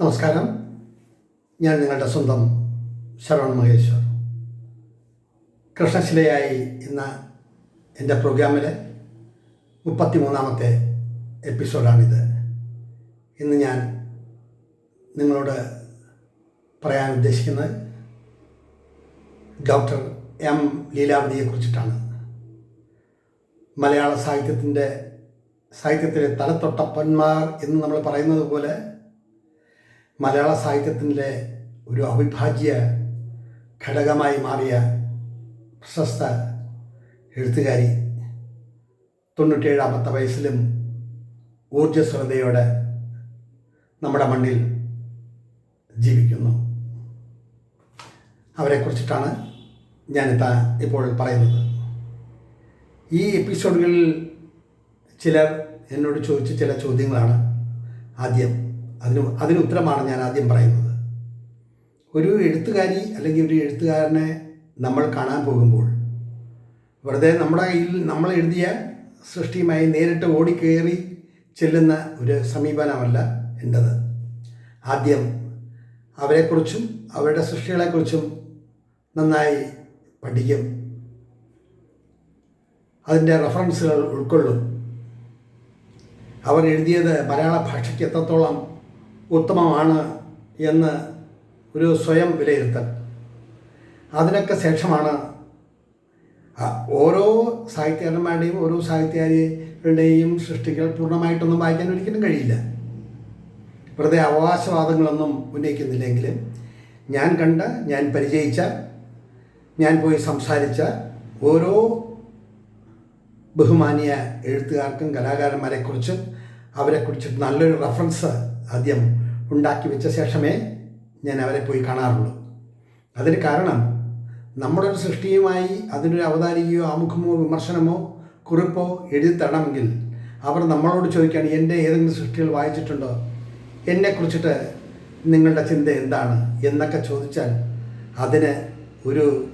നമസ്കാരം. ഞാൻ നിങ്ങളുടെ സ്വന്തം ശരവൺ മഹേശ്വർ. കൃഷ്ണശിലയായി ഇന്ന് എന്റെ പ്രോഗ്രാമിലെ മുപ്പത്തി മൂന്നാമത്തെ എപ്പിസോഡാണിത്. ഇന്ന് ഞാൻ നിങ്ങളോട് പറയാൻ ഉദ്ദേശിക്കുന്നത് ഡോക്ടർ എം ലീലാവതിയെക്കുറിച്ചിട്ടാണ് മലയാള സാഹിത്യത്തിന്റെ സാഹിത്യത്തിലെ തലത്തൊട്ടപ്പന്മാർ എന്ന് നമ്മൾ പറയുന്നത് പോലെ മലയാള സാഹിത്യത്തിന്റെ ഒരു അവിഭാജ്യ ഘടകമായി മാറിയ പ്രശസ്ത എഴുത്തുകാരി തൊണ്ണൂറ്റേഴാമത്തെ വയസ്സിലും ഊർജസ്വലതയോടെ നമ്മുടെ മണ്ണിൽ ജീവിക്കുന്നു. അവരെക്കുറിച്ചിട്ടാണ് ഞാനിത്ത ഇപ്പോൾ പറയുന്നത്. ഈ എപ്പിസോഡുകളിൽ ചിലർ എന്നോട് ചോദിച്ച ചില ചോദ്യങ്ങളാണ് ആദ്യം. അതിന് അതിന് ഉത്തരമാണ് ഞാൻ ആദ്യം പറയുന്നത്. ഒരു എഴുത്തുകാരി അല്ലെങ്കിൽ ഒരു എഴുത്തുകാരനെ നമ്മൾ കാണാൻ പോകുമ്പോൾ വെറുതെ നമ്മുടെ കയ്യിൽ നമ്മൾ എഴുതിയ സൃഷ്ടിയുമായി നേരിട്ട് ഓടിക്കയറി ചെല്ലുന്ന ഒരു സമീപനമല്ല എന്റത് ആദ്യം അവരെക്കുറിച്ചും അവരുടെ സൃഷ്ടികളെക്കുറിച്ചും നന്നായി പഠിക്കും. അതിന്റെ റെഫറൻസുകൾ ഉൾക്കൊള്ളും. അവർ എഴുതിയത് മലയാള ഭാഷയ്ക്ക് എത്രത്തോളം ഉത്തമമാണ് എന്ന് ഒരു സ്വയം വിലയിരുത്തൽ. അതിനൊക്കെ ശേഷമാണ് ഓരോ സാഹിത്യകാരന്മാരുടെയും ഓരോ സാഹിത്യകാരികളുടെയും സൃഷ്ടികൾ പൂർണമായിട്ടൊന്നും വായിക്കാൻ ഒരിക്കലും കഴിയില്ല. വെറുതെ അവകാശവാദങ്ങളൊന്നും ഉന്നയിക്കുന്നില്ലെങ്കിലും ഞാൻ കണ്ട ഞാൻ പരിചയിച്ച ഞാൻ പോയി സംസാരിച്ച ഓരോ ബഹുമാനിയ എഴുത്തുകാർക്കും കലാകാരന്മാരെക്കുറിച്ച് അവരെക്കുറിച്ച് നല്ലൊരു റെഫറൻസ് ആദ്യം ഉണ്ടാക്കി വെച്ച ശേഷമേ ഞാൻ അവരെ പോയി കാണാറുള്ളൂ. അതിന് കാരണം നമ്മുടെ ഒരു സൃഷ്ടിയുമായി അതിനൊരു അവതാരികയോ ആമുഖമോ വിമർശനമോ കുറിപ്പോ എഴുതി തരണമെങ്കിൽ അവർ നമ്മളോട് ചോദിക്കുകയാണ് എന്റെ ഏതെങ്കിലും സൃഷ്ടികൾ വായിച്ചിട്ടുണ്ടോ? എന്നെക്കുറിച്ചിട്ട് നിങ്ങളുടെ ചിന്ത എന്താണ്? എന്നൊക്കെ ചോദിച്ചാൽ അതിന് ഒരു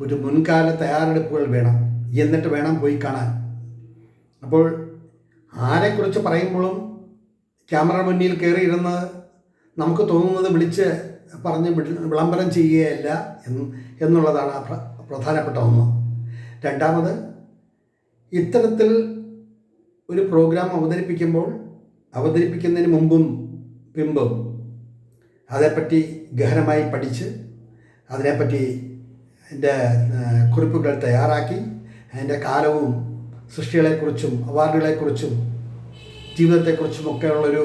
ഒരു മുൻകാല തയ്യാറെടുപ്പുകൾ വേണം. എന്നിട്ട് വേണം പോയി കാണാൻ. അപ്പോൾ ആരെക്കുറിച്ച് പറയുമ്പോഴും ക്യാമറ മുന്നിൽ കയറി ഇരുന്ന് നമുക്ക് തോന്നുന്നത് വിളിച്ച് പറഞ്ഞ് വിളംബരം ചെയ്യുകയല്ല എന്ന് എന്നുള്ളതാണ് പ്ര- പ്രധാനപ്പെട്ട ഒന്ന്. രണ്ടാമത് ഇത്തരത്തിൽ ഒരു പ്രോഗ്രാം അവതരിപ്പിക്കുമ്പോൾ അവതരിപ്പിക്കുന്നതിന് മുമ്പും പിമ്പും അതേപ്പറ്റി ഗഹനമായി പഠിച്ച് അതിനെപ്പറ്റി എന്റെ കുറിപ്പുകൾ തയ്യാറാക്കി അതിന്റെ കാലവും സൃഷ്ടികളെക്കുറിച്ചും അവാർഡുകളെക്കുറിച്ചും ജീവിതത്തെക്കുറിച്ചുമൊക്കെയുള്ളൊരു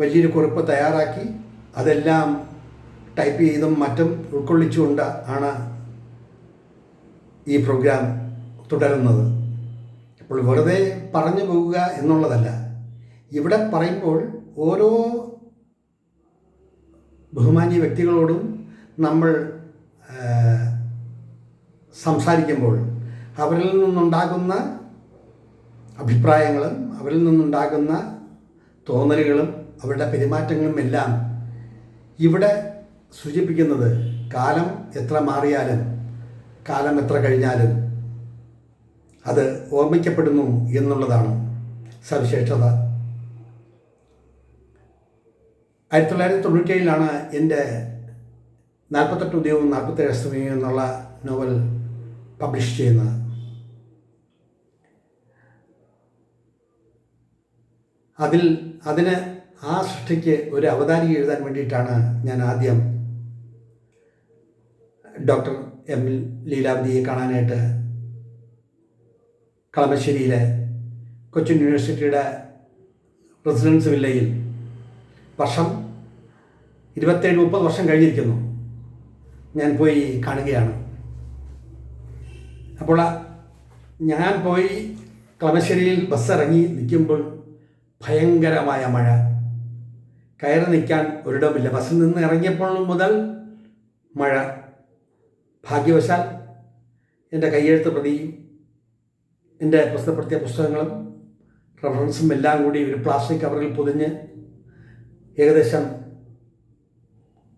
വലിയൊരു കുറിപ്പ് തയ്യാറാക്കി അതെല്ലാം ടൈപ്പ് ചെയ്തും മറ്റും ഉൾക്കൊള്ളിച്ചുകൊണ്ട് ആണ് ഈ പ്രോഗ്രാം തുടരുന്നത്. അപ്പോൾ വെറുതെ പറഞ്ഞു പോകുക എന്നുള്ളതല്ല. ഇവിടെ പറയുമ്പോൾ ഓരോ ബഹുമാന്യ വ്യക്തികളോടും നമ്മൾ സംസാരിക്കുമ്പോൾ അവരിൽ നിന്നുണ്ടാകുന്ന അഭിപ്രായങ്ങളും അവരിൽ നിന്നുണ്ടാകുന്ന തോന്നലുകളും അവരുടെ പെരുമാറ്റങ്ങളും എല്ലാം ഇവിടെ സൂചിപ്പിക്കുന്നത് കാലം എത്ര മാറിയാലും കാലം എത്ര കഴിഞ്ഞാലും അത് ഓർമ്മിക്കപ്പെടുന്നു എന്നുള്ളതാണ് സവിശേഷത. ആയിരത്തി തൊള്ളായിരത്തി തൊണ്ണൂറ്റേഴിലാണ് എന്റെ നാൽപ്പത്തെട്ട് ഉദ്യോഗവും നാൽപ്പത്തേഴ് അസ്തമയം എന്നുള്ള നോവൽ പബ്ലിഷ് ചെയ്യുന്നത്. അതിൽ അതിന് ആ സൃഷ്ടിക്ക് ഒരു അവതാരിക എഴുതാൻ വേണ്ടിയിട്ടാണ് ഞാൻ ആദ്യം ഡോക്ടർ എം ലീലാവതിയെ കാണാനായിട്ട് കളമശ്ശേരിയിലെ കൊച്ചിൻ യൂണിവേഴ്സിറ്റിയുടെ റെസിഡൻസ് വില്ലയിൽ വർഷം ഇരുപത്തേഴ് മുപ്പത് വർഷം കഴിഞ്ഞിരിക്കുന്നു. ഞാൻ പോയി കാണുകയാണ്. അപ്പോൾ ഞാൻ പോയി കളമശ്ശേരിയിൽ ബസ് ഇറങ്ങി നിൽക്കുമ്പോൾ ഭയങ്കരമായ മഴ. കയറി നിൽക്കാൻ ഒരിടമില്ല ബസ്സിൽ നിന്ന് ഇറങ്ങിയപ്പോൾ മുതൽ മഴ. ഭാഗ്യവശാൽ എന്റെ കയ്യെഴുത്ത് പ്രതിയും എന്റെ പുസ്തകപ്പെടുത്തിയ പുസ്തകങ്ങളും റെഫറൻസും എല്ലാം കൂടി ഒരു പ്ലാസ്റ്റിക് കവറിൽ പൊതിഞ്ഞ് ഏകദേശം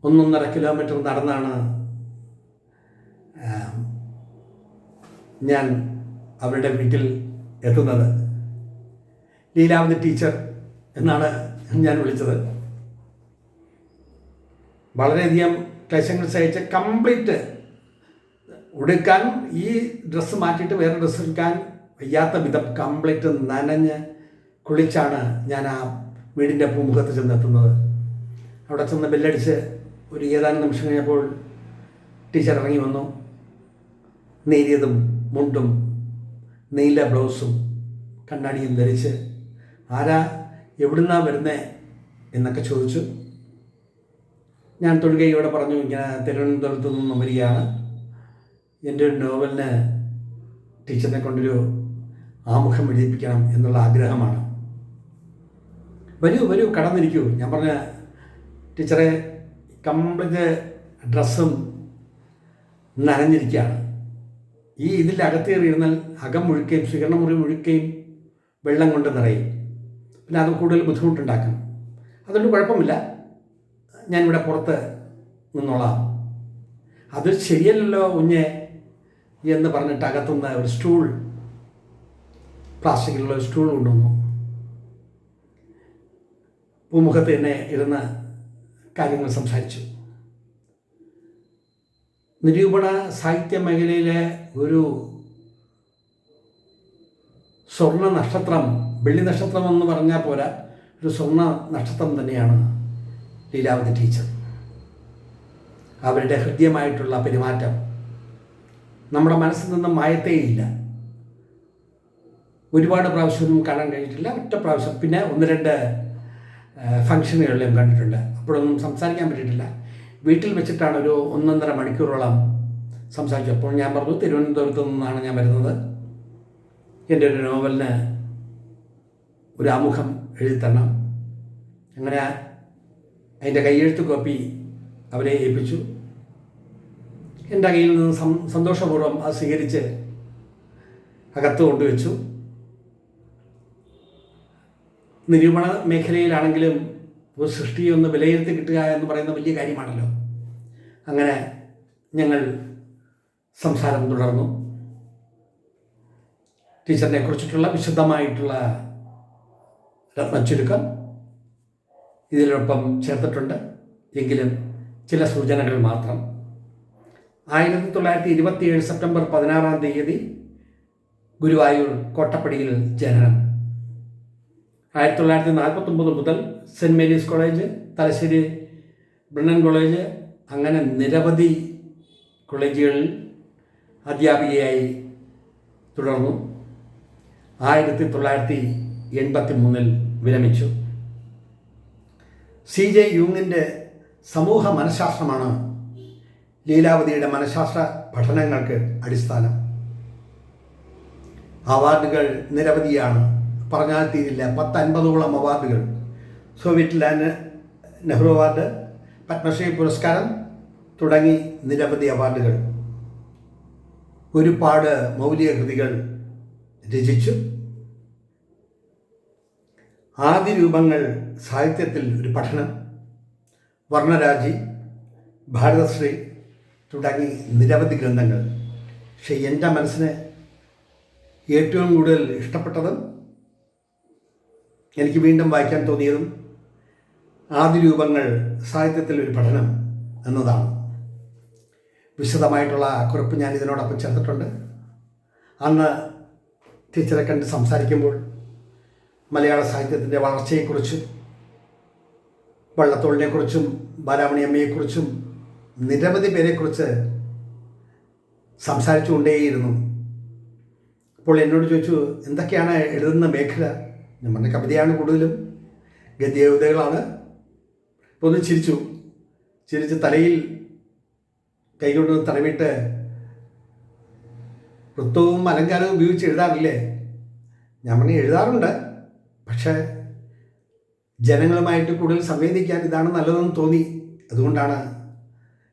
ഒന്നൊന്നര കിലോമീറ്റർ നടന്നാണ് ഞാൻ അവരുടെ വീട്ടിൽ എത്തുന്നത്. ലീലാവതി ടീച്ചർ എന്നാണ് ഞാൻ വിളിച്ചത്. വളരെയധികം ക്ലേശങ്ങൾ സഹിച്ച് കംപ്ലീറ്റ് ഉടുക്കാൻ ഈ ഡ്രസ്സ് മാറ്റിയിട്ട് വേറെ ഡ്രസ്സ് എടുക്കാൻ വയ്യാത്ത വിധം കംപ്ലീറ്റ് നനഞ്ഞ് കുളിച്ചാണ് ഞാൻ ആ വീടിന്റെ പൂമുഖത്ത് ചെന്നെത്തുന്നത്. അവിടെ ചെന്ന് ബെല്ലടിച്ച് ഒരു ഏതാനും നിമിഷം കഴിഞ്ഞപ്പോൾ ടീച്ചർ ഇറങ്ങി വന്നു. നേരിയതും മുണ്ടും നീല ബ്ലൗസും കണ്ണാടിയും ധരിച്ച് ആരാ? എവിടുന്നാ വരുന്നേ? എന്നൊക്കെ ചോദിച്ചു. ഞാൻ തൊഴുകയോടെ പറഞ്ഞു ഇങ്ങനെ തിരുവനന്തപുരത്തു നിന്നും വരികയാണ് എന്റെ ഒരു നോവലിന് ടീച്ചറിനെ കൊണ്ടൊരു ആമുഖം എഴുതിപ്പിക്കണം എന്നുള്ള ആഗ്രഹമാണ്. വരൂ വരൂ കടന്നിരിക്കൂ. ഞാൻ പറഞ്ഞ ടീച്ചറെ കംപ്ലീറ്റ് ഡ്രസ്സും നനഞ്ഞിരിക്കുകയാണ്. ഈ ഇതിൽ അകത്തേറിയിരുന്നാൽ അകം മുഴുക്കുകയും സ്വീകരണ മുറി മുഴുക്കുകയും വെള്ളം കൊണ്ട് നിറയും. പിന്നെ അത് കൂടുതൽ ബുദ്ധിമുട്ടുണ്ടാക്കും. അതുകൊണ്ട് കുഴപ്പമില്ല. ഞാനിവിടെ പുറത്ത് നിന്നോളാം. അത് ശരിയല്ലല്ലോ കുഞ്ഞെ എന്ന് പറഞ്ഞിട്ട് അകത്തുനിന്ന് ഒരു സ്റ്റൂൾ പ്ലാസ്റ്റിക്കിലുള്ള ഒരു സ്റ്റൂൾ കൊണ്ടുവന്നു. പൂമുഖത്ത് തന്നെ ഇരുന്ന് കാര്യങ്ങൾ സംസാരിച്ചു. നിരൂപണ സാഹിത്യ മേഖലയിലെ ഒരു സ്വർണ നക്ഷത്രം വെള്ളി നക്ഷത്രം എന്ന് പറഞ്ഞാൽ പോരാ. ഒരു സ്വർണ നക്ഷത്രം തന്നെയാണ് ലീലാവതി ടീച്ചർ. അവരുടെ ഹൃദ്യമായിട്ടുള്ള പെരുമാറ്റം. നമ്മുടെ മനസ്സിൽ നിന്ന് മായത്തേയില്ല. ഒരുപാട് പ്രാവശ്യമൊന്നും കാണാൻ കഴിഞ്ഞിട്ടില്ല. ഒറ്റ പ്രാവശ്യം. പിന്നെ ഒന്ന് രണ്ട് ഫംഗ്ഷനുകളിലും കണ്ടിട്ടുണ്ട്. അപ്പോഴൊന്നും സംസാരിക്കാൻ പറ്റിയിട്ടില്ല. വീട്ടിൽ വെച്ചിട്ടാണ് ഒരു ഒന്നൊന്നര മണിക്കൂറോളം സംസാരിച്ചു. അപ്പോൾ ഞാൻ പറഞ്ഞു തിരുവനന്തപുരത്ത് നിന്നാണ് ഞാൻ വരുന്നത്. എന്റെ ഒരു നോവലിന് ഒരു ആമുഖം എഴുതിത്തരണം. അങ്ങനെ അതിന്റെ കയ്യെഴുത്ത് കോപ്പി അവരെ ഏൽപ്പിച്ചു. എന്റെ കയ്യിൽ നിന്ന് സന്തോഷപൂർവം അത് സ്വീകരിച്ച് അകത്ത് കൊണ്ടുവച്ചു. നിരൂപണ മേഖലയിലാണെങ്കിലും ഒരു സൃഷ്ടിയെ ഒന്ന് വിലയിരുത്തി കിട്ടുക എന്ന് പറയുന്ന വലിയ കാര്യമാണല്ലോ. അങ്ങനെ ഞങ്ങൾ സംസാരം തുടർന്നു. ടീച്ചറിനെ കുറിച്ചിട്ടുള്ള വിശദമായിട്ടുള്ള രത്നച്ചുരുക്കം ഇതിനൊപ്പം ചേർത്തിട്ടുണ്ട് എങ്കിലും ചില സൂചനകൾ മാത്രം. ആയിരത്തി തൊള്ളായിരത്തി ഇരുപത്തിയേഴ് സെപ്റ്റംബർ പതിനാറാം തീയതി ഗുരുവായൂർ കോട്ടപ്പടിയിൽ ജനനം. ആയിരത്തി തൊള്ളായിരത്തി നാൽപ്പത്തൊമ്പത് മുതൽ Saint Mary's college Thalassery Brennen college അങ്ങനെ നിരവധി കോളേജുകളിൽ അധ്യാപികയായി തുടർന്നു. ആയിരത്തി തൊള്ളായിരത്തി എൺപത്തി മൂന്നിൽ വിരമിച്ചു. സി ജെ യൂങ്ങിന്റെ സമൂഹ മനഃശാസ്ത്രമാണ് ലീലാവതിയുടെ മനഃശാസ്ത്ര പഠനങ്ങൾക്ക് അടിസ്ഥാനം. അവാർഡുകൾ നിരവധിയാണ്. പറഞ്ഞാൽ തീരില്ല. പത്തൻപതോളം അവാർഡുകൾ. Soviet land Nehru award Padmashri പുരസ്കാരം തുടങ്ങി നിരവധി അവാർഡുകൾ. ഒരുപാട് മൗലിക കൃതികൾ രചിച്ചു. ആദ്യ രൂപങ്ങൾ സാഹിത്യത്തിൽ ഒരു പഠനം. വർണരാജി ഭാരതശ്രീ തുടങ്ങി നിരവധി ഗ്രന്ഥങ്ങൾ. പക്ഷേ എന്റെ മനസ്സിന് ഏറ്റവും കൂടുതൽ ഇഷ്ടപ്പെട്ടതും എനിക്ക് വീണ്ടും വായിക്കാൻ തോന്നിയതും ആദ്യ രൂപങ്ങൾ സാഹിത്യത്തിൽ ഒരു പഠനം എന്നതാണ്. വിശദമായിട്ടുള്ള കുറിപ്പ് ഞാൻ ഇതിനോടൊപ്പം ചേർത്തിട്ടുണ്ട്. അന്ന് ടീച്ചറെ കണ്ട് സംസാരിക്കുമ്പോൾ മലയാള സാഹിത്യത്തിന്റെ വളർച്ചയെക്കുറിച്ചും വള്ളത്തോളിനെക്കുറിച്ചും ബാലാമണിയമ്മയെക്കുറിച്ചും നിരവധി പേരെക്കുറിച്ച് സംസാരിച്ചുകൊണ്ടേയിരുന്നു. അപ്പോൾ എന്നോട് ചോദിച്ചു എന്തൊക്കെയാണ് എഴുതുന്ന മേഖല? ഞാൻ പറഞ്ഞ കവിതയാണ് കൂടുതലും ഗദ്യകവിതകളാണ്. അപ്പോൾ ഒന്ന് ചിരിച്ചു. ചിരിച്ച് തലയിൽ കൈകൊണ്ട് തടവിട്ട് വൃത്തവും അലങ്കാരവും ഉപയോഗിച്ച് എഴുതാറില്ലേ? ഞാൻ പറഞ്ഞു എഴുതാറുണ്ട്. പക്ഷേ ജനങ്ങളുമായിട്ട് കൂടുതൽ സംവേദിക്കാൻ ഇതാണ് നല്ലതെന്ന് തോന്നി. അതുകൊണ്ടാണ്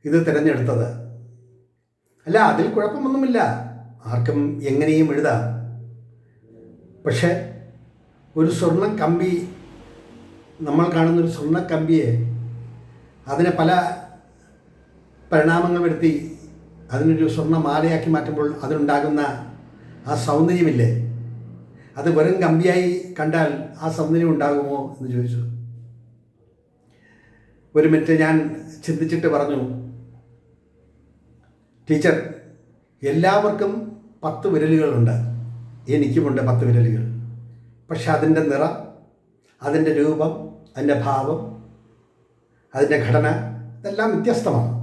ഇത് തിരഞ്ഞെടുത്തത്. അല്ല അതിൽ കുഴപ്പമൊന്നുമില്ല. ആർക്കും എങ്ങനെയും എഴുതാം. പക്ഷേ ഒരു സ്വർണ കമ്പി നമ്മൾ കാണുന്ന ഒരു സ്വർണ കമ്പിയെ അതിനെ പല പരിണാമങ്ങൾ വരുത്തി അതിനൊരു സ്വർണ മാലയാക്കി മാറ്റുമ്പോൾ അതിനുണ്ടാകുന്ന ആ സൗന്ദര്യമില്ലേ? അത് വെറും കമ്പിയായി കണ്ടാൽ ആ സൗന്ദര്യം ഉണ്ടാകുമോ എന്ന് ചോദിച്ചു. ഒരു മിനിറ്റ് ഞാൻ ചിന്തിച്ചിട്ട് പറഞ്ഞു ടീച്ചർ എല്ലാവർക്കും പത്ത് വിരലുകളുണ്ട്. എനിക്കുമുണ്ട് പത്ത് വിരലുകൾ. പക്ഷെ അതിന്റെ നിറം അതിന്റെ രൂപം അതിന്റെ ഭാവം അതിന്റെ ഘടന ഇതെല്ലാം വ്യത്യസ്തമാണ്.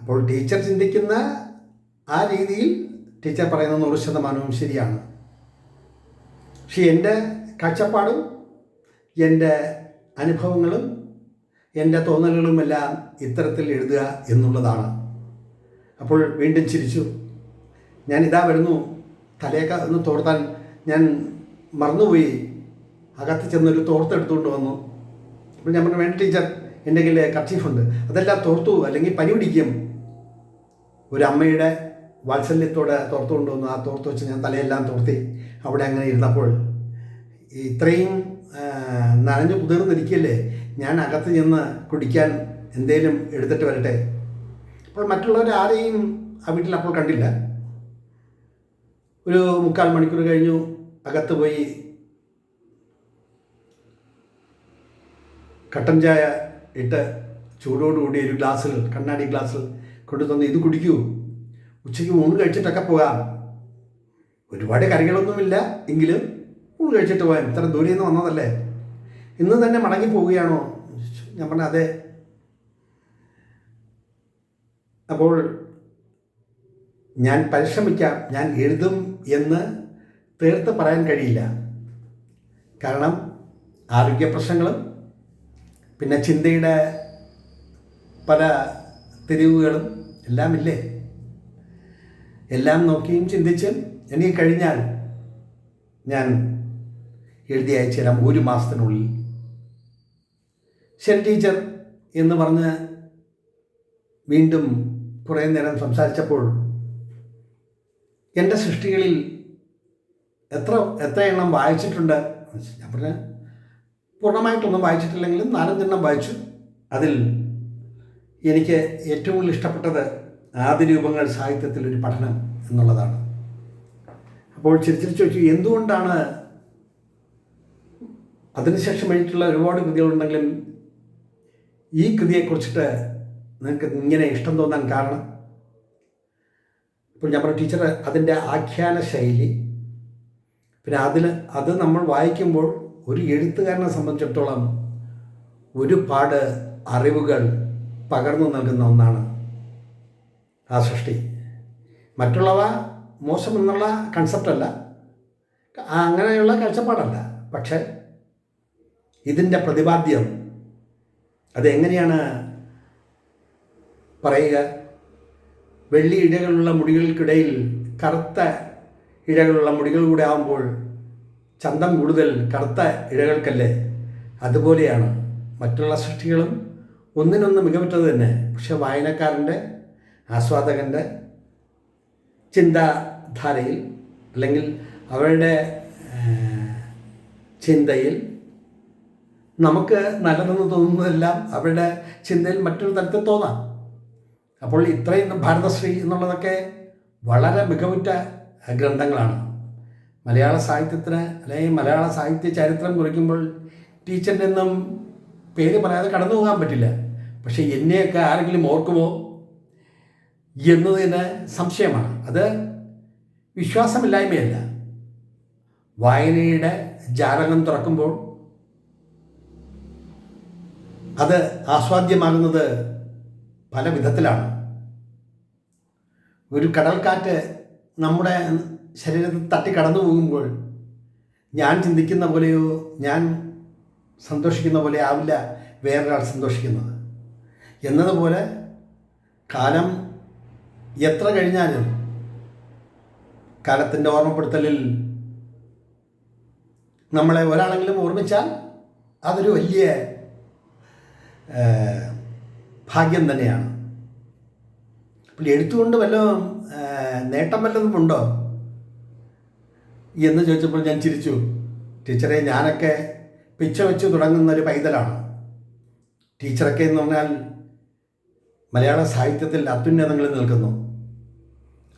അപ്പോൾ ടീച്ചർ ചിന്തിക്കുന്ന ആ രീതിയിൽ ടീച്ചർ പറയുന്ന നൂറ് ശതമാനവും ശരിയാണ്. പക്ഷെ എന്റെ കാഴ്ചപ്പാടും എന്റെ അനുഭവങ്ങളും എന്റെ തോന്നലുകളുമെല്ലാം ഇത്തരത്തിൽ എഴുതുക എന്നുള്ളതാണ്. അപ്പോൾ വീണ്ടും ചിരിച്ചു. ഞാൻ ഇതാ വരുന്നു. തലയൊക്കെ ഒന്ന് തോർത്താൻ ഞാൻ മറന്നുപോയി. അകത്ത് ചെന്നൊരു തോർത്തെടുത്തുകൊണ്ട് വന്നു. അപ്പോൾ ഞാൻ പറഞ്ഞു വേണ്ട ടീച്ചർ എന്റെ കയ്യിൽ കർച്ചീഫുണ്ട്. അതെല്ലാം തോർത്തു അല്ലെങ്കിൽ പനി പിടിക്കും. ഒരു അമ്മയുടെ വാത്സല്യത്തോടെ തോർത്തുകൊണ്ട് വന്നു ആ തോർത്ത് വെച്ച് ഞാൻ തലയെല്ലാം തോർത്തി. അവിടെ അങ്ങനെ ഇരുന്നപ്പോൾ ഇത്രയും നനഞ്ഞു കുതിർന്നിരിക്കല്ലേ? ഞാൻ അകത്ത് ചെന്ന് കുടിക്കാൻ എന്തേലും എടുത്തിട്ട് വരട്ടെ? അപ്പോൾ മറ്റുള്ളവരെ ആരെയും ആ വീട്ടിൽ അപ്പോൾ കണ്ടില്ല. ഒരു മുക്കാൽ മണിക്കൂർ കഴിഞ്ഞു. അകത്ത് പോയി കട്ടൻ ചായ ഇട്ട് ചൂടോടുകൂടി ഒരു ഗ്ലാസ്സിൽ കണ്ണാടി ഗ്ലാസ്സിൽ കൊണ്ടു തന്ന് ഇത് കുടിക്കൂ. ഉച്ചയ്ക്ക് ഊണ് കഴിച്ചിട്ടൊക്കെ പോകാം. ഒരുപാട് കറികളൊന്നുമില്ല എങ്കിലും ഊണ് കഴിച്ചിട്ട് പോകാം. ഇത്ര ദൂരെ നിന്ന് വന്നതല്ലേ? ഇന്ന് തന്നെ മടങ്ങി പോവുകയാണോ? ഞാൻ പറഞ്ഞ അതെ. അപ്പോൾ ഞാൻ പരിശ്രമിക്കാം ഞാൻ എഴുതും എന്ന് തീർത്ത് പറയാൻ കഴിയില്ല. കാരണം ആരോഗ്യ പ്രശ്നങ്ങളും പിന്നെ ചിന്തയുടെ പല തിരിവുകളും എല്ലാം ഇല്ലേ എല്ലാം നോക്കിയും ചിന്തിച്ച് എനിക്ക് കഴിഞ്ഞാൽ ഞാൻ എഴുതി അയച്ചു തരാം ഒരു മാസത്തിനുള്ളിൽ. ശരി ടീച്ചർ എന്ന് പറഞ്ഞ് വീണ്ടും കുറേ നേരം സംസാരിച്ചപ്പോൾ എന്റെ സൃഷ്ടികളിൽ എത്ര എത്ര എണ്ണം വായിച്ചിട്ടുണ്ട്? ഞാൻ പറഞ്ഞ പൂർണമായിട്ടൊന്നും വായിച്ചിട്ടില്ലെങ്കിലും നാലഞ്ചെണ്ണം വായിച്ചു. അതിൽ എനിക്ക് ഏറ്റവും കൂടുതൽ ഇഷ്ടപ്പെട്ടത് ആദിരൂപങ്ങൾ സാഹിത്യത്തിൽ ഒരു പഠനം എന്നുള്ളതാണ്. അപ്പോൾ ചിരിച്ചിരി ചോദിച്ചു എന്തുകൊണ്ടാണ് അതിനുശേഷം എഴുതിയിട്ടുള്ള ഒരുപാട് കൃതികളുണ്ടെങ്കിലും ഈ കൃതിയെക്കുറിച്ചിട്ട് നിങ്ങൾക്ക് ഇങ്ങനെ ഇഷ്ടം തോന്നാൻ കാരണം? ഇപ്പോൾ ഞാൻ പറഞ്ഞു ടീച്ചർ അതിന്റെ ആഖ്യാന ശൈലി പിന്നെ അതിൽ അത് നമ്മൾ വായിക്കുമ്പോൾ ഒരു എഴുത്തുകാരനെ സംബന്ധിച്ചിടത്തോളം ഒരുപാട് അറിവുകൾ പകർന്നു നൽകുന്ന ഒന്നാണ്. ആ സൃഷ്ടി. മറ്റുള്ളവ മോശം എന്നുള്ള കൺസെപ്റ്റല്ല അങ്ങനെയുള്ള കാഴ്ചപ്പാടല്ല. പക്ഷേ ഇതിന്റെ പ്രതിപാദ്യം അതെങ്ങനെയാണ് പറയുക? വെള്ളി ഇഴകളുള്ള മുടികൾക്കിടയിൽ കറുത്ത ഇഴകളുള്ള മുടികൾ കൂടെ ആകുമ്പോൾ ചന്തം കൂടുതൽ കറുത്ത ഇഴകൾക്കല്ലേ? അതുപോലെയാണ് മറ്റുള്ള സൃഷ്ടികളും ഒന്നിനൊന്ന് മികവുറ്റത് തന്നെ. പക്ഷെ വായനക്കാരന്റെ ആസ്വാദകന്റെ ചിന്താധാരയിൽ അല്ലെങ്കിൽ അവരുടെ ചിന്തയിൽ നമുക്ക് നല്ലതെന്ന് തോന്നുന്നതെല്ലാം അവരുടെ ചിന്തയിൽ മറ്റൊരു തരത്തിൽ തോന്നാം. അപ്പോൾ ഇത്രയും ഭാരതശ്രീ എന്നുള്ളതൊക്കെ വളരെ മികവുറ്റ ഗ്രന്ഥങ്ങളാണ്. മലയാള സാഹിത്യത്തിന് അല്ലെങ്കിൽ മലയാള സാഹിത്യ ചരിത്രം കുറിക്കുമ്പോൾ ടീച്ചറിന്റെ ഒന്നും പേര് പറയാതെ കടന്നു പോകാൻ പറ്റില്ല. പക്ഷേ എന്നെയൊക്കെ ആരെങ്കിലും ഓർക്കുമോ? എന്നതിന് സംശയമാണ്. അത് വിശ്വാസമില്ലായ്മയല്ല. വായനയുടെ ജാലകം തുറക്കുമ്പോൾ അത് ആസ്വാദ്യമാകുന്നത് പല വിധത്തിലാണ്. ഒരു കടൽക്കാറ്റ് നമ്മുടെ ശരീരത്തിൽ തട്ടി കടന്നു പോകുമ്പോൾ ഞാൻ ചിന്തിക്കുന്ന പോലെയോ ഞാൻ സന്തോഷിക്കുന്ന പോലെ ആവില്ല വേറൊരാൾ സന്തോഷിക്കുന്നത്. എന്നതുപോലെ കാലം എത്ര കഴിഞ്ഞാലും കാലത്തിന്റെ ഓർമ്മപ്പെടുത്തലിൽ നമ്മളെ ഒരാളെങ്കിലും ഓർമ്മിച്ചാൽ അതൊരു വലിയ ഭാഗ്യം തന്നെയാണ്. അപ്പോൾ എഴുത്തുകൊണ്ട് വല്ലതും ഏഹ്, നേട്ടം വല്ലതും ഉണ്ടോ? എന്ന് ചോദിച്ചപ്പോൾ ഞാൻ ചിരിച്ചു. ടീച്ചറെ ഞാനൊക്കെ പിച്ച വെച്ച് തുടങ്ങുന്ന ഒരു പൈതലാണ്. ടീച്ചറൊക്കെ എന്ന് പറഞ്ഞാൽ മലയാള സാഹിത്യത്തിൽ അത്യുന്നതങ്ങളിൽ നിൽക്കുന്നു.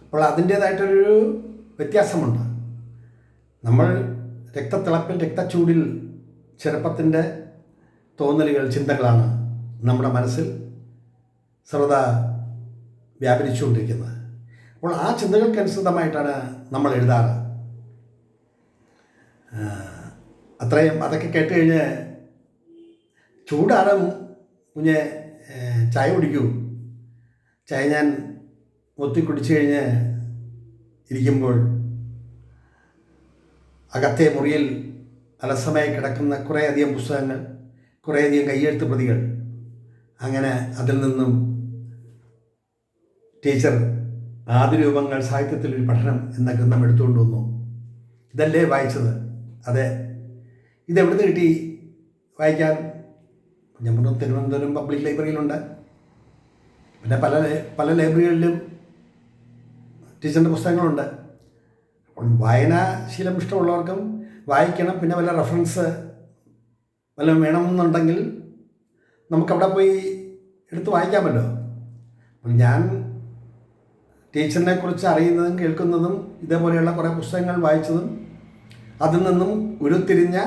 അപ്പോൾ അതിന്റേതായിട്ടൊരു വ്യത്യാസമുണ്ട്. നമ്മൾ രക്തത്തിളപ്പിൽ രക്തച്ചൂടിൽ ചെറുപ്പത്തിന്റെ തോന്നലുകൾ ചിന്തകളാണ് നമ്മുടെ മനസ്സിൽ സർവത വ്യാപരിച്ചുകൊണ്ടിരിക്കുന്നത്. അപ്പോൾ ആ ചിന്തകൾക്കനുസൃതമായിട്ടാണ് നമ്മൾ എഴുതാറ്. അത്രയും അതൊക്കെ കേട്ട് കഴിഞ്ഞ് ചൂടാണ് കുഞ്ഞ് ചായ കുടിക്കൂ. ചായ ഞാൻ ഒത്തി കുടിച്ചു കഴിഞ്ഞ് ഇരിക്കുമ്പോൾ അകത്തെ മുറിയിൽ അലസമായി കിടക്കുന്ന കുറേയധികം പുസ്തകങ്ങൾ കുറേയധികം കയ്യെഴുത്ത് പ്രതികൾ. അങ്ങനെ അതിൽ നിന്നും ടീച്ചർ ആദിരൂപങ്ങൾ സാഹിത്യത്തിലൊരു പഠനം എന്ന ഗ്രന്ഥം എടുത്തുകൊണ്ട് വന്നു. ഇതല്ലേ വായിച്ചത്? അതെ. ഇതെവിടുന്ന് കിട്ടി? വായിക്കാൻ? ഞാൻ പറഞ്ഞു തിരുവനന്തപുരം പബ്ലിക് ലൈബ്രറിയിലുണ്ട് പിന്നെ പല പല ലൈബ്രറികളിലും ടീച്ചറിന്റെ പുസ്തകങ്ങളുണ്ട്. അപ്പം വായനാശീലം ഇഷ്ടമുള്ളവർക്കും വായിക്കണം പിന്നെ വല്ല റെഫറൻസ് വല്ലതും വേണമെന്നുണ്ടെങ്കിൽ നമുക്കവിടെ പോയി എടുത്ത് വായിക്കാമല്ലോ. അപ്പം ഞാൻ ടീച്ചറിനെ കുറിച്ച് അറിയുന്നതും കേൾക്കുന്നതും ഇതേപോലെയുള്ള കുറേ പുസ്തകങ്ങൾ വായിച്ചതും അതിൽ നിന്നും ഉരുത്തിരിഞ്ഞ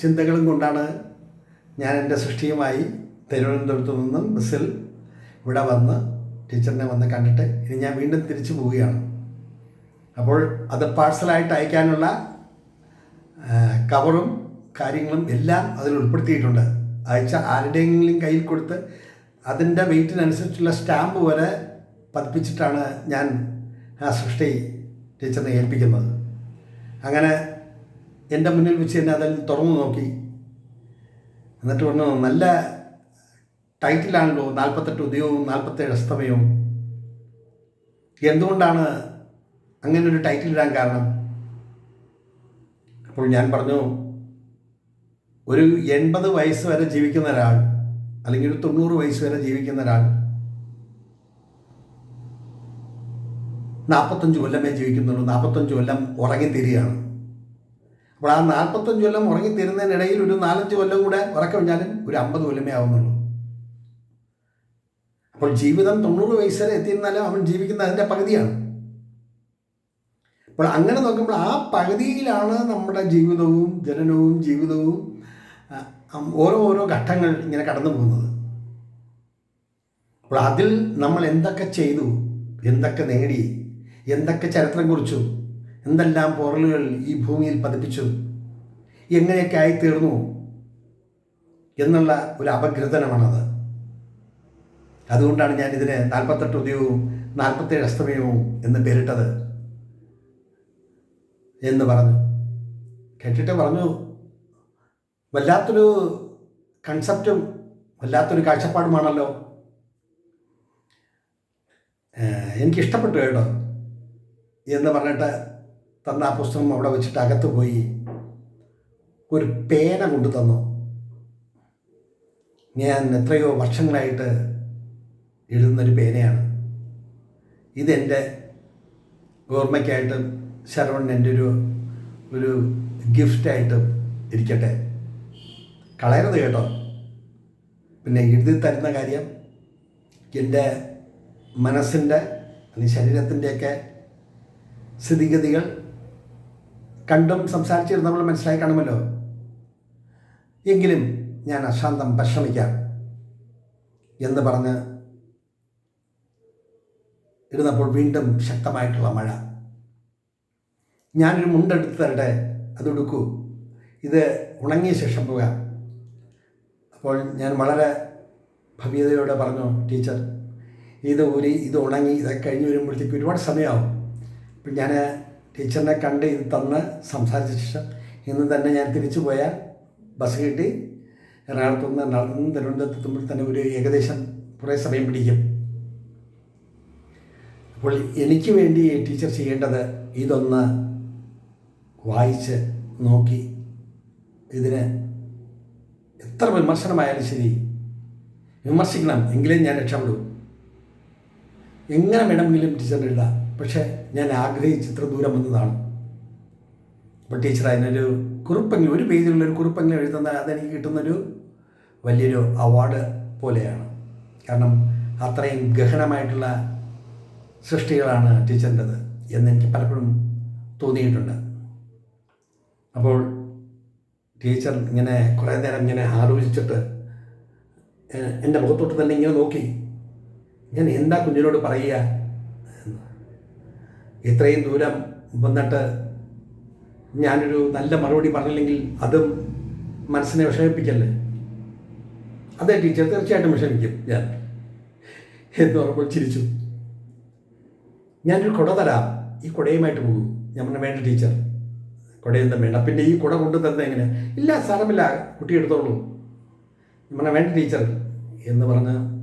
ചിന്തകളും കൊണ്ടാണ് ഞാൻ എന്റെ സൃഷ്ടിയുമായി തിരുവനന്തപുരത്ത് നിന്നും ബസ്സിൽ ഇവിടെ വന്ന് ടീച്ചറിനെ വന്ന് കണ്ടിട്ട് ഇനി ഞാൻ വീണ്ടും തിരിച്ചു പോവുകയാണ്. അപ്പോൾ അത് പാഴ്സലായിട്ട് അയക്കാനുള്ള കവറും കാര്യങ്ങളും എല്ലാം അതിൽ ഉൾപ്പെടുത്തിയിട്ടുണ്ട്. അയച്ച ആരുടെയെങ്കിലും കയ്യിൽ കൊടുത്ത് അതിന്റെ വെയിറ്റിനനുസരിച്ചുള്ള സ്റ്റാമ്പ് വരെ പതിപ്പിച്ചിട്ടാണ് ഞാൻ ആ സൃഷ്ടി ടീച്ചറിനെ ഏൽപ്പിക്കുന്നത്. അങ്ങനെ എന്റെ മുന്നിൽ വെച്ച് തന്നെ അതിൽ തുറന്നു നോക്കി. എന്നിട്ട് പറഞ്ഞു നല്ല ടൈറ്റിലാണല്ലോ നാൽപ്പത്തെട്ട് ഉദയവും നാൽപ്പത്തേഴ് അസ്തമയവും. എന്തുകൊണ്ടാണ് അങ്ങനെ ഒരു ടൈറ്റിൽ ഇടാൻ കാരണം? അപ്പോൾ ഞാൻ പറഞ്ഞു ഒരു എൺപത് വയസ്സ് വരെ ജീവിക്കുന്ന ഒരാൾ അല്ലെങ്കിൽ ഒരു തൊണ്ണൂറ് വയസ്സ് വരെ ജീവിക്കുന്ന ഒരാൾ നാൽപ്പത്തഞ്ച് കൊല്ലമേ ജീവിക്കുന്നുള്ളൂ നാൽപ്പത്തഞ്ച് കൊല്ലം ഉറങ്ങിത്തീരുകയാണ്. അപ്പോൾ ആ നാൽപ്പത്തഞ്ച് കൊല്ലം ഉറങ്ങിത്തീരുന്നതിനിടയിൽ ഒരു നാലഞ്ച് കൊല്ലം കൂടെ ഉറക്കമിഞ്ഞാലും ഒരു അമ്പത് കൊല്ലമേ ആവുന്നുള്ളൂ. അപ്പോൾ ജീവിതം തൊണ്ണൂറ് വയസ്സ് വരെ എത്തിയിരുന്നാലും അവൻ ജീവിക്കുന്ന അതിന്റെ പകുതിയാണ്. അപ്പോൾ അങ്ങനെ നോക്കുമ്പോൾ ആ പകുതിയിലാണ് നമ്മുടെ ജീവിതവും ജനനവും ജീവിതവും ഓരോ ഓരോ ഘട്ടങ്ങൾ ഇങ്ങനെ കടന്നു പോകുന്നത്. അപ്പോൾ അതിൽ നമ്മൾ എന്തൊക്കെ ചെയ്തു എന്തൊക്കെ നേടി എന്തൊക്കെ ചരിത്രം കുറിച്ചു എന്തെല്ലാം പോറലുകൾ ഈ ഭൂമിയിൽ പതിപ്പിച്ചു എങ്ങനെയൊക്കെ ആയിത്തീർന്നു എന്നുള്ള ഒരു അപഗ്രഥനമാണത്. അതുകൊണ്ടാണ് ഞാൻ ഇതിന് നാൽപ്പത്തെട്ട് ഉദയവും നാൽപ്പത്തേഴ് അസ്തമയവും എന്ന് പേരിട്ടത് എന്ന് പറഞ്ഞു. കേട്ടിട്ട് പറഞ്ഞു വല്ലാത്തൊരു കൺസെപ്റ്റും വല്ലാത്തൊരു കാഴ്ചപ്പാടുമാണല്ലോ. എനിക്കിഷ്ടപ്പെട്ടു കേട്ടോ. എന്ന് പറഞ്ഞിട്ട് തന്ന ആ പുസ്തകം അവിടെ വെച്ചിട്ട് അകത്ത് പോയി ഒരു പേന കൊണ്ടു തന്നു ഞാൻ എത്രയോ വർഷങ്ങളായിട്ട് എഴുതുന്നൊരു പേനയാണ്. ഇതെന്റെ ഓർമ്മയ്ക്കായിട്ട് ശരവൺ എന്റെ ഒരു ഒരു ഗിഫ്റ്റായിട്ട് ഇരിക്കട്ടെ. കളയരുത് കേട്ടോ. പിന്നെ എഴുതി തരുന്ന കാര്യം എന്റെ മനസ്സിന്റെ അല്ലെങ്കിൽ ശരീരത്തിന്റെയൊക്കെ സ്ഥിതിഗതികൾ കണ്ടും സംസാരിച്ചിരുന്ന നമ്മൾ മനസ്സിലായി കാണുമല്ലോ. എങ്കിലും ഞാൻ അശാന്തം പരിശ്രമിക്കാം എന്ന് പറഞ്ഞ് ഇരുന്നപ്പോൾ വീണ്ടും ശക്തമായിട്ടുള്ള മഴ. ഞാനൊരു മുണ്ടെടുത്ത് തരട്ടെ? അത് എടുക്കൂ. ഇത് ഉണങ്ങിയ ശേഷം പോകാം അപ്പോൾ ഞാൻ വളരെ ഭവ്യതയോടെ പറഞ്ഞു ടീച്ചർ ഇത് ഊരി ഇത് ഉണങ്ങി ഇതൊക്കെ കഴിഞ്ഞ് വരുമ്പോഴത്തേക്ക് ഒരുപാട് സമയമാവും. അപ്പം ഞാൻ ടീച്ചറിനെ കണ്ട് ഇത് തന്ന് സംസാരിച്ച ശേഷം ഇന്ന് തന്നെ ഞാൻ തിരിച്ചു പോയാൽ ബസ് കിട്ടി. എറണാകുളത്ത് നിന്ന് എറണാകുളത്ത് നിന്ന് തിരുവനന്തപുരത്ത് എത്തുമ്പോൾ തന്നെ ഒരു ഏകദേശം കുറേ സമയം പിടിക്കും. അപ്പോൾ എനിക്ക് വേണ്ടി ടീച്ചർ ചെയ്യേണ്ടത് ഇതൊന്ന് വായിച്ച് നോക്കി. ഇതിന് എത്ര വിമർശനമായാലും ശരി വിമർശിക്കണം എങ്കിലേ ഞാൻ രക്ഷപ്പെടൂ. എങ്ങനെ വേണമെങ്കിലും ടീച്ചറിന് എഴുതാം പക്ഷേ ഞാൻ ആഗ്രഹിച്ച് ഇത്ര ദൂരം വന്നതാണ്. അപ്പോൾ ടീച്ചർ അതിനൊരു കുറിപ്പെങ്കിലും ഒരു പേജിലുള്ള ഒരു കുറിപ്പെങ്കിലും എഴുതുന്ന അതെനിക്ക് കിട്ടുന്നൊരു വലിയൊരു അവാർഡ് പോലെയാണ്. കാരണം അത്രയും ഗഹനമായിട്ടുള്ള സൃഷ്ടികളാണ് ടീച്ചറിന്റെത് എന്നെനിക്ക് പലപ്പോഴും തോന്നിയിട്ടുണ്ട്. അപ്പോൾ ടീച്ചർ ഇങ്ങനെ കുറേ നേരം ഇങ്ങനെ ആലോചിച്ചിട്ട് എന്റെ മുഖത്തോട്ട് തന്നെ ഇങ്ങനെ നോക്കി. ഞാൻ എന്താ കുഞ്ഞിനോട് പറയുക? ഇത്രയും ദൂരം വന്നിട്ട് ഞാനൊരു നല്ല മറുപടി പറഞ്ഞില്ലെങ്കിൽ അതും മനസ്സിനെ വിഷമിപ്പിക്കല്ലേ? അതെ ടീച്ചർ തീർച്ചയായിട്ടും വിഷമിക്കും ഞാൻ. എന്ന് പറയുമ്പോൾ ചിരിച്ചു. ഞാനൊരു കുട തരാം. ഈ കുടയുമായിട്ട് പോകും. ഞാൻ വേണ്ട ടീച്ചർ. കുടയൊന്നും വേണ്ട? പിന്നെ ഈ കുട കൊണ്ടു തന്നെ എങ്ങനെ? ഇല്ല സാരമില്ല. കുട്ടി എടുത്തോളൂ. ഞാൻ വേണ്ട ടീച്ചർ. എന്ന് പറഞ്ഞ്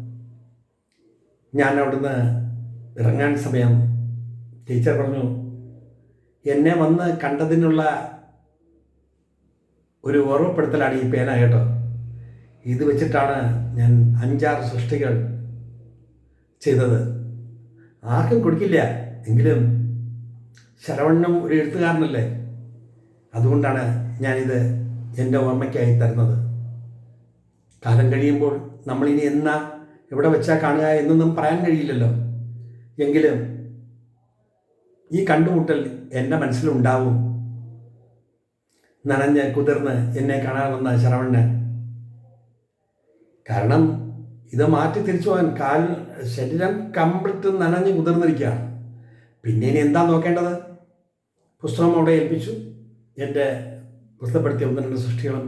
ഞാൻ അവിടുന്ന് ഇറങ്ങാൻ സമയം ടീച്ചർ പറഞ്ഞു എന്നെ വന്ന് കണ്ടതിനുള്ള ഒരു ഓർമ്മപ്പെടുത്തലാണ് ഈ പേന കേട്ടോ. ഇത് വെച്ചിട്ടാണ് ഞാൻ അഞ്ചാറ് സൃഷ്ടികൾ ചെയ്തത്. ആർക്കും കൊടുക്കില്ല. എങ്കിലും ശരവണ്ണം ഒരു എഴുത്തുകാരനല്ലേ? അതുകൊണ്ടാണ് ഞാനിത് എന്റെ ഓർമ്മയ്ക്കായി തരുന്നത്. കാലം കഴിയുമ്പോൾ നമ്മളിനി എന്നാ എവിടെ വെച്ചാൽ കാണുക എന്നൊന്നും പറയാൻ കഴിയില്ലല്ലോ. എങ്കിലും ഈ കണ്ടുമുട്ടൽ എന്റെ മനസ്സിലുണ്ടാവും. നനഞ്ഞ് കുതിർന്ന് എന്നെ കാണാൻ വന്ന ശരവണ്ണൻ. കാരണം ഇത് മാറ്റി തിരിച്ചു പോകാൻ കാൽ ശരീരം കംപ്ലീറ്റ് നനഞ്ഞ് കുതിർന്നിരിക്കുകയാണ്. പിന്നെ ഇനി എന്താ നോക്കേണ്ടത്? പുസ്തകം അവിടെ ഏൽപ്പിച്ചു. എന്റെ പുസ്തകപ്പെടുത്തിയ ഒന്ന് രണ്ട് സൃഷ്ടികളും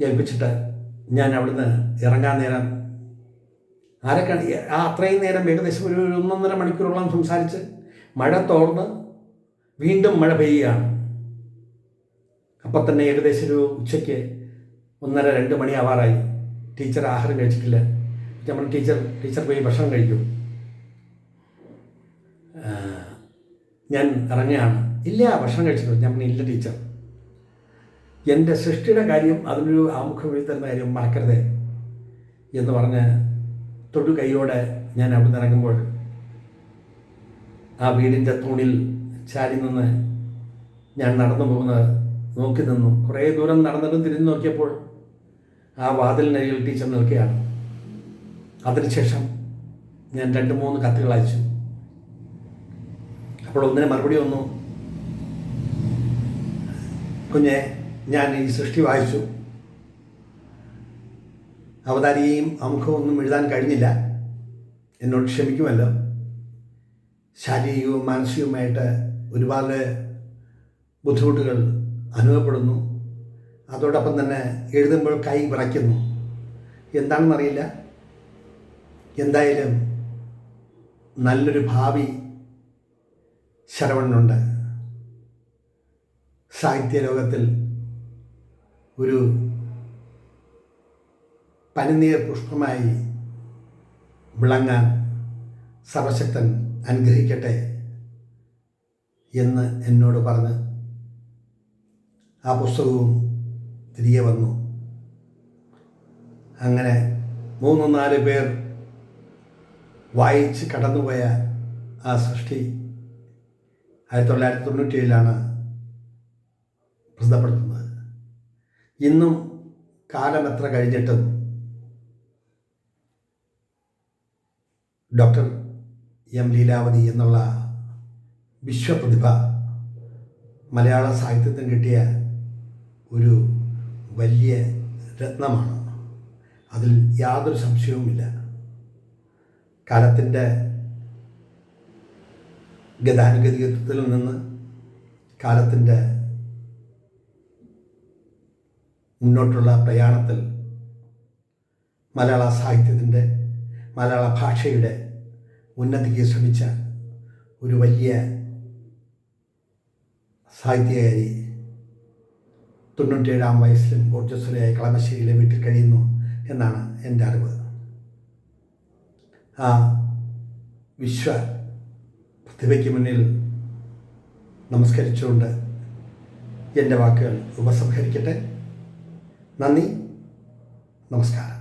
ഏൽപ്പിച്ചിട്ട് ഞാൻ അവിടുന്ന് ഇറങ്ങാൻ നേരം ആരൊക്കെ ആ അത്രയും നേരം ഏകദേശം ഒരു ഒന്നൊന്നര മണിക്കൂറോളം സംസാരിച്ച് മഴ തോർന്ന് വീണ്ടും മഴ പെയ്യുകയാണ്. അപ്പം തന്നെ ഏകദേശം ഒരു ഉച്ചയ്ക്ക് ഒന്നര രണ്ട് മണി ആവാറായി ടീച്ചർ ആഹാരം കഴിച്ചിട്ടില്ല. നമ്മൾ ടീച്ചർ ടീച്ചർ പോയി ഭക്ഷണം കഴിക്കും. ഞാൻ ഇറങ്ങുകയാണ്. ഇല്ല ഭക്ഷണം കഴിച്ചിട്ടു ഞാൻ ഇല്ല ടീച്ചർ. എന്റെ സൃഷ്ടിയുടെ കാര്യം അതിനൊരു ആമുഖം എഴുതി തരുന്ന കാര്യം മറക്കരുത്. എന്ന് പറഞ്ഞ് തൊടു കൈയോടെ ഞാൻ അവിടെ ഇറങ്ങുമ്പോൾ ആ വീടിന്റെ തൂണിൽ ചാരി നിന്ന് ഞാൻ നടന്നു പോകുന്നത് നോക്കി നിന്നു. കുറേ ദൂരം നടന്നിട്ടും തിരിഞ്ഞു നോക്കിയപ്പോൾ ആ വാതിലിനരികിൽ ടീച്ചർ നിൽക്കുകയാണ്. അതിനുശേഷം ഞാൻ രണ്ട് മൂന്ന് കത്തുകൾ അയച്ചു. അപ്പോൾ ഒന്നിന് മറുപടി വന്നു. കുഞ്ഞെ ഞാൻ ഈ സൃഷ്ടി വായിച്ചു. അവതാരിയെയും ഒന്നും എഴുതാൻ കഴിഞ്ഞില്ല. എന്നോട് ക്ഷമിക്കുമല്ലോ. ശാരീരികവും മാനസികവുമായിട്ട് ഒരുപാട് ബുദ്ധിമുട്ടുകൾ അനുഭവപ്പെടുന്നു. അതോടൊപ്പം തന്നെ എഴുതുമ്പോൾ കൈ വിറയ്ക്കുന്നു. എന്താണെന്നറിയില്ല. എന്തായാലും നല്ലൊരു ഭാവി ശരവണനുണ്ട്. സാഹിത്യ ലോകത്തിൽ ഒരു പനിനീർ പുഷ്പമായി വിളങ്ങാൻ സർവശക്തൻ അനുഗ്രഹിക്കട്ടെ എന്ന് എന്നോട് പറഞ്ഞ് ആ പുസ്തകവും തിരികെ വന്നു. അങ്ങനെ മൂന്ന് നാല് പേർ വായിച്ച് കടന്നുപോയ ആ സൃഷ്ടി ആയിരത്തി തൊള്ളായിരത്തി തൊണ്ണൂറ്റിയേഴിലാണ് പ്രസിദ്ധപ്പെടുത്തുന്നത്. ഇന്നും കാലം എത്ര കഴിഞ്ഞിട്ടും ഡോക്ടർ എം ലീലാവതി എന്നുള്ള വിശ്വപ്രതിഭ മലയാള സാഹിത്യത്തിന് കിട്ടിയ ഒരു വലിയ രത്നമാണ്. അതിൽ യാതൊരു സംശയവുമില്ല. കാലത്തിന്റെ ഗതാനുഗതികത്വത്തിൽ നിന്ന് കാലത്തിന്റെ മുന്നോട്ടുള്ള പ്രയാണത്തിൽ മലയാള സാഹിത്യത്തിന്റെ മലയാള ഭാഷയുടെ ഉന്നതിക്ക് ശ്രമിച്ച ഒരു വലിയ സാഹിത്യകാരി തൊണ്ണൂറ്റേഴാം വയസ്സിലും ഊർജസ്വലയായി കളമശ്ശേരിയിലെ വീട്ടിൽ കഴിയുന്നു എന്നാണ് എന്റെ അറിവ്. ആ വിശ്വ പ്രതിഭയ്ക്ക് മുന്നിൽ നമസ്കരിച്ചുകൊണ്ട് എന്റെ വാക്കുകൾ ഉപസംഹരിക്കട്ടെ. നന്ദി. നമസ്കാരം.